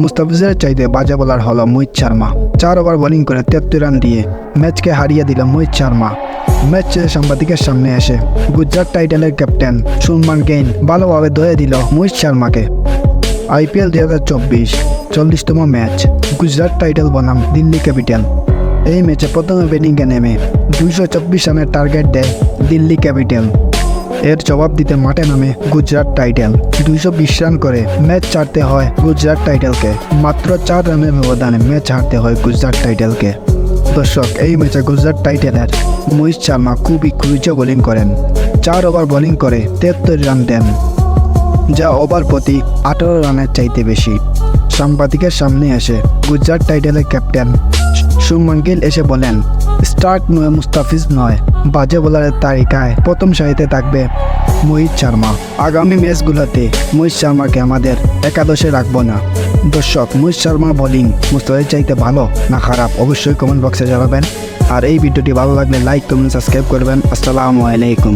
মুস্তাফিজের চাইতে বাজে বলার হলো মোহিত শর্মা। চার ওভার বোলিং করে তেত্রিশ রান দিয়ে ম্যাচকে হারিয়ে দিল মোহিত শর্মা। ম্যাচ শেষে সাংবাদিকের সামনে এসে গুজরাট টাইটেলের ক্যাপ্টেন সুলমান গেইন ভালোভাবে ধয়ে দিল মোহিত শর্মাকে। আইপিএল দুই হাজার চব্বিশ চল্লিশতম ম্যাচ, গুজরাট টাইটেল বনাম দিল্লি ক্যাপিটাল। এই ম্যাচে প্রথমে ব্যাটিংয়ে নেমে দুইশো চব্বিশ রানের টার্গেট দেয় দিল্লি ক্যাপিটাল। এর জবাব দিতে মাঠে নামে গুজরাট টাইটেল। দুইশো বিশ রান করে ম্যাচ ছাড়তে হয় গুজরাট টাইটেলকে। মাত্র চার রানের ব্যবধানে ম্যাচ হারতে হয় গুজরাট টাইটেলকে। দর্শক, এই ম্যাচে গুজরাট টাইটেলের মোহিত শর্মা খুবই ক্রুজে বোলিং করেন। চার ওভার বোলিং করে তেহত্তর রান দেন, যা ওভার প্রতি আঠারো রানের চাইতে বেশি। সাংবাদিকের সামনে এসে গুজরাট টাইটেলের ক্যাপ্টেন সুমন গিল এসে বলেন, স্টার্ক নয় মুস্তাফিজ নয়, বাজে বোলারের তালিকায় প্রথম সারিতে থাকবে মোহিত শর্মা। আগামী ম্যাচগুলোতে মোহিত শর্মাকে আমাদের একাদশে রাখব না। দর্শক, মোহিত শর্মা বোলিং মুস্তাফিজ চাইতে ভালো না খারাপ অবশ্যই কমেন্ট বক্সে জানাবেন। আর এই ভিডিওটি ভালো লাগলে লাইক, কমেন্ট, সাবস্ক্রাইব করবেন। আসসালামু আলাইকুম।